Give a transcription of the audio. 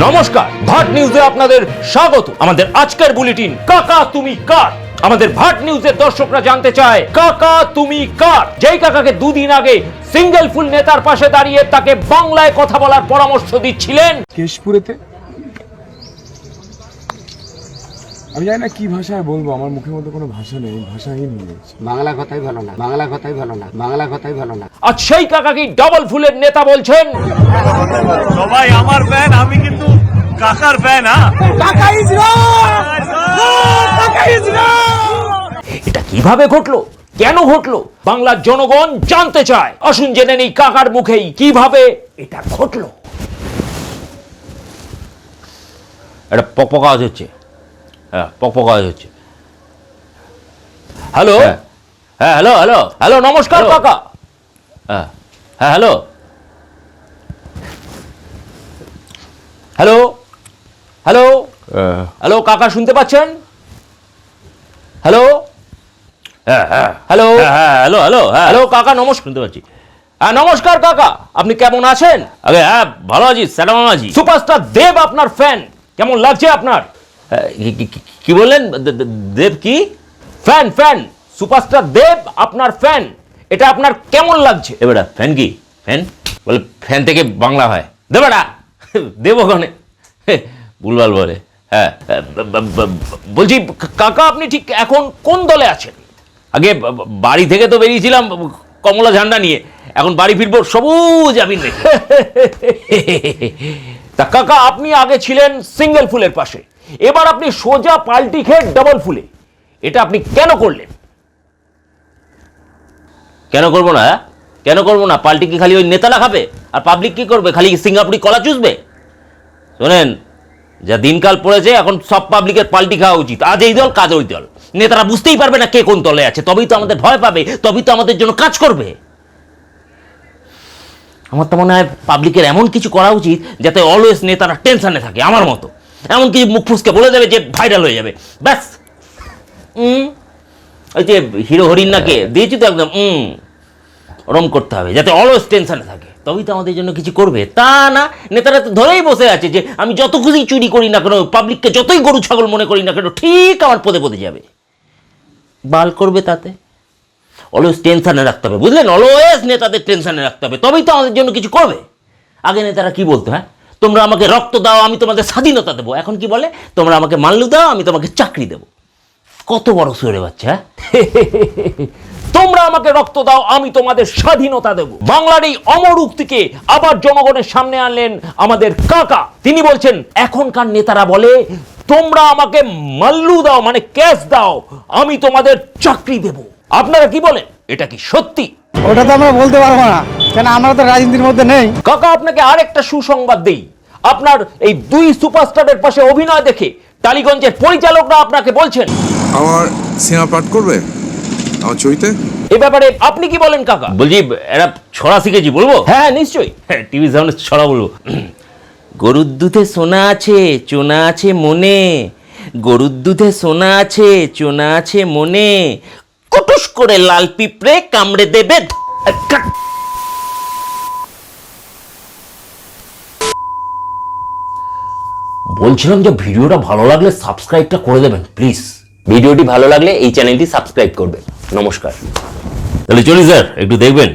নমস্কার, ভাট নিউজে আপনাদের স্বাগত। আমাদের আজকের বুলেটিন, কাকা তুমি কার? আমাদের ভাট নিউজের দর্শকরা জানতে চায়, কাকা তুমি কার? যেই কাকাকে দুদিন আগে সিঙ্গেল ফুল নেতার পাশে দাঁড়িয়ে তাকে বাংলায় কথা বলার পরামর্শ দিচ্ছিলেন। কেশপুরেতে আমি জানি না কি ভাষায় বলব আমার মুখের মধ্যে কোনো ভাষা নেই ভাষাহীন হয়ে গেছে। বাংলা কথাই ভালো না বাংলা কথাই ভালো না বাংলা কথাই ভালো না। আজ সেই কাকাকে ডবল ফুলের নেতা বলছেন। সবাই আমার ফ্যান আমি কিন্তু কাকার ফ্যান হ্যাঁ? কাকা ইজ কাকা ইজ এটা কীভাবে ঘটলো? কেন ঘটলো? বাংলার জনগণ জানতে চায়। আসুন জেনে নেই কাকার মুখেই কীভাবে এটা ঘটলো। এটা পকপক আওয়াজ হচ্ছে। হ্যাঁ পকপক হচ্ছে। হ্যালো? হ্যাঁ। Hello hello. হ্যালো নমস্কার কাকা। হ্যাঁ হ্যাঁ হ্যালো। হ্যালো? হ্যালো? হ্যালো কাকা শুনতে পাচ্ছেন? হ্যালো? হ্যাঁ হ্যাঁ। হ্যালো? হ্যাঁ হ্যালো হ্যালো হ্যাঁ। হ্যালো কাকা নমস্কার শুনতে পাচ্ছি। হ্যাঁ নমস্কার কাকা। আপনি কেমন আছেন? আগে হ্যাঁ ভালো আছি আছি। সুপারস্টার দেব আপনার ফ্যান কেমন লাগছে আপনার? হ্যাঁ, কি- বললেন? দেব কি? Fan fan. সুপারস্টার দেব আপনার ফ্যান। এটা আপনার কেমন লাগছে? এবারে ফ্যান কি? ফ্যান? বলে ফ্যান থেকে বাংলা হয়। দেবাটা দেব ওখানে। ভুলভাল বলে। হ্যাঁ বলছি কাকা আপনি ঠিক এখন কোন দলে আছেন? আগে বাড়ি থেকে তো বেরিয়েছিলাম কমলা ঝান্ডা নিয়ে। এখন বাড়ি ফিরবো সবুজ আমি তা কাকা আপনি আগে ছিলেন সিঙ্গেল ফুলের পাশে। এবার আপনি সোজা পাল্টি খেয়ে ডাবল ফুলে। এটা আপনি কেন করলেন? কেন করব না হ্যাঁ? কেন করব না? পাল্টি কি খালি ওই নেতারা খাবে? আর পাবলিক কি করবে? খালি সিঙ্গাপুরি কলা চুষবে? শোনেন, যা দিনকাল পড়েছে, এখন সব পাবলিকের পাল্টি খাওয়া উচিত। আজ এই দল, কাজ ওই দল। নেতারা বুঝতেই পারবে না কে কোন দলে আছে। তবেই তো আমাদের ভয় পাবে, তবেই তো আমাদের জন্য কাজ করবে। আমার তো মনে হয় পাবলিকের এমন কিছু করা উচিত যাতে অলওয়েজ নেতারা টেনশনে থাকে, আমার মতো। এমন কিছু মুখ ফুসকে বলে দেবে যে ভাইরাল হয়ে যাবে। ব্যাস। উম, ওই যে হিরো হরিণ নাকে দিয়েছি তো একদম উম ওরম করতে হবে যাতে অলওয়েজ টেনশনে থাকে। তবেই তো আমাদের জন্য কিছু করবে। তা না নেতারা তো ধরেই বসে আছে যে আমি যত খুশি চুরি করি না কেন পাবলিককে যতই গরু ছাগল মনে করি না কেন ঠিক আমার পদে পদে যাবে। বাল করবে তাতে। অলওয়েজ টেনশনে রাখতে হবে বুঝলেন? অলওয়েজ নেতাদের টেনশনে রাখতে হবে তবেই তো আমাদের জন্য কিছু করবে। আগে নেতারা কি বলতো হ্যাঁ? তোমরা আমাকে রক্ত দাও আমি তোমাদের স্বাধীনতা দেবো। এখন কি বলে? তোমরা আমাকে মাল্লু দাও আমি তোমাকে চাকরি দেবো। কত বড় সুরে বাচ্চা হ্যাঁ? তোমরা আমাকে রক্ত দাও আমি তোমাদের স্বাধীনতা দেব। বাংলার এই অমর উক্তিকে আবার জনগণের সামনে আনলেন আমাদের কাকা। তিনি বলছেন এখনকার নেতারা বলে তোমরা আমাকে মাল্লু দাও মানে ক্যাশ দাও আমি তোমাদের চাকরি দেব। আপনারা কি বলেন? এটা কি সত্যি? ওটা তো আমরা বলতে পারব না। কেন আমরা তো রাজনীতির মধ্যে নেই। কাকা আপনাকে আরেকটা সুসংবাদ দেই। আপনার এই দুই সুপারস্টারের পাশে অভিনয় দেখে টালিগঞ্জের পরিচালকরা আপনাকে বলছেন। আমার সিনেমা পাঠ করবে? আমার চইতে এ ব্যাপারে আপনি কি বলেন কাকা? বলছি এরা ছড়া শিখেছি বলব? হ্যাঁ নিশ্চয়ই। হ্যাঁ টিভি সামনে ছড়া বলব। গরুর দুধে সোনা আছে চোনা আছে মনে। গরুর দুধে সোনা আছে চোনা আছে মনে। কুটুস করে লাল পিঁপড়ে কামড়ে দেবে। বলছিলাম যে ভিডিওটা ভালো লাগলে সাবস্ক্রাইবটা করে দেবেন প্লিজ ভিডিওটি ভালো লাগলে এই চ্যানেলটি সাবস্ক্রাইব করবে নমস্কার। তাহলে চলি স্যার একটু দেখবেন।